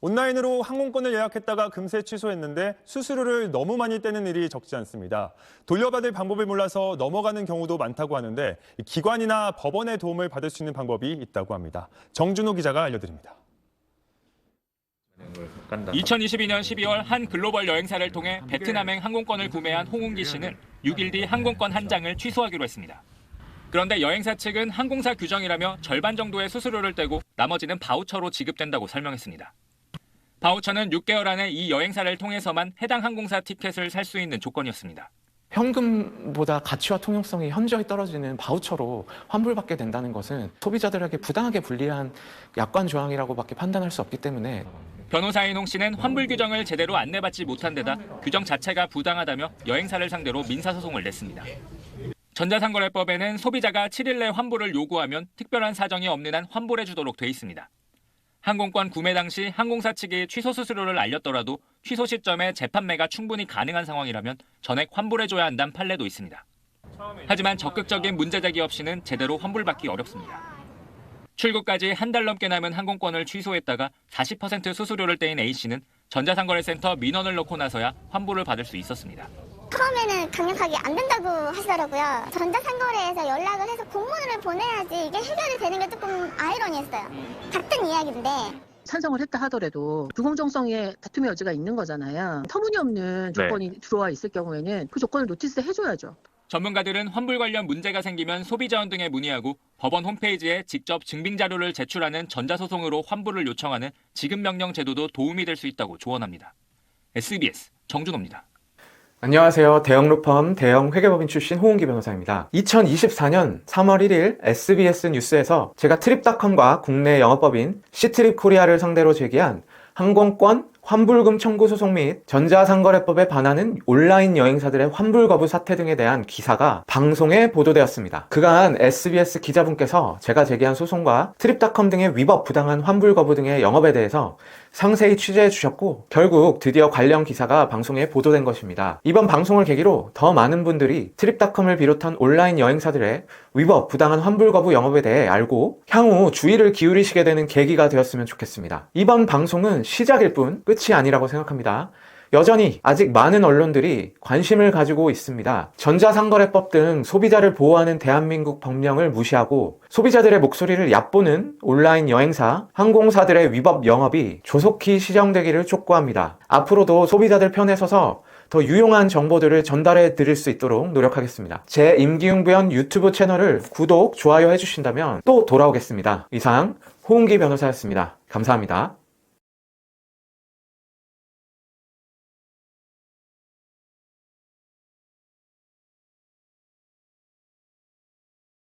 온라인으로 항공권을 예약했다가 금세 취소했는데 수수료를 너무 많이 떼는 일이 적지 않습니다. 돌려받을 방법을 몰라서 넘어가는 경우도 많다고 하는데 기관이나 법원의 도움을 받을 수 있는 방법이 있다고 합니다. 정준호 기자가 알려드립니다. 2022년 12월 한 글로벌 여행사를 통해 베트남행 항공권을 구매한 홍은기 씨는 6일 뒤 항공권 한 장을 취소하기로 했습니다. 그런데 여행사 측은 항공사 규정이라며 절반 정도의 수수료를 떼고 나머지는 바우처로 지급된다고 설명했습니다. 바우처는 6개월 안에 이 여행사를 통해서만 해당 항공사 티켓을 살 수 있는 조건이었습니다. 현금보다 가치와 통용성이 현저히 떨어지는 바우처로 환불받게 된다는 것은 소비자들에게 부당하게 불리한 약관 조항이라고밖에 판단할 수 없기 때문에 변호사인 홍 씨는 환불 규정을 제대로 안내받지 못한 데다 규정 자체가 부당하다며 여행사를 상대로 민사소송을 냈습니다. 전자상거래법에는 소비자가 7일 내 환불을 요구하면 특별한 사정이 없는 한 환불해 주도록 돼 있습니다. 항공권 구매 당시 항공사 측이 취소 수수료를 알렸더라도 취소 시점에 재판매가 충분히 가능한 상황이라면 전액 환불해줘야 한다는 판례도 있습니다. 하지만 적극적인 문제 제기 없이는 제대로 환불받기 어렵습니다. 출국까지 한 달 넘게 남은 항공권을 취소했다가 40% 수수료를 떼인 A씨는 전자상거래센터 민원을 넣고 나서야 환불을 받을 수 있었습니다. 처음에는 강력하게 안 된다고 하시더라고요. 전자상거래에서 연락을 해서 공문을 보내야지 이게 해결이 되는 게 조금 아이러니했어요. 같은 이야기인데 찬성을 했다 하더라도 불공정성의 다툼의 여지가 있는 거잖아요. 터무니없는 조건이 들어와 있을 경우에는 그 조건을 노티스 해줘야죠. 전문가들은 환불 관련 문제가 생기면 소비자원 등에 문의하고 법원 홈페이지에 직접 증빙 자료를 제출하는 전자소송으로 환불을 요청하는 지급 명령 제도도 도움이 될 수 있다고 조언합니다. SBS 정준호입니다. 안녕하세요. 대형 로펌 대형 회계법인 출신 호은기 변호사입니다. 2024년 3월 1일 SBS 뉴스에서 제가 트립닷컴과 국내 영업법인 시트립 코리아를 상대로 제기한 항공권 환불금 청구 소송 및 전자상거래법에 반하는 온라인 여행사들의 환불 거부 사태 등에 대한 기사가 방송에 보도되었습니다. 그간 SBS 기자분께서 제가 제기한 소송과 트립닷컴 등의 위법 부당한 환불 거부 등의 영업에 대해서 상세히 취재해 주셨고 결국 드디어 관련 기사가 방송에 보도된 것입니다. 이번 방송을 계기로 더 많은 분들이 트립닷컴을 비롯한 온라인 여행사들의 위법 부당한 환불 거부 영업에 대해 알고 향후 주의를 기울이시게 되는 계기가 되었으면 좋겠습니다. 이번 방송은 시작일 뿐 끝이 아니라고 생각합니다. 여전히 아직 많은 언론들이 관심을 가지고 있습니다. 전자상거래법 등 소비자를 보호하는 대한민국 법령을 무시하고 소비자들의 목소리를 얕보는 온라인 여행사, 항공사들의 위법 영업이 조속히 시정되기를 촉구합니다. 앞으로도 소비자들 편에 서서 더 유용한 정보들을 전달해 드릴 수 있도록 노력하겠습니다. 제 임기웅 부연 유튜브 채널을 구독, 좋아요 해주신다면 또 돌아오겠습니다. 이상 호은기 변호사였습니다. 감사합니다.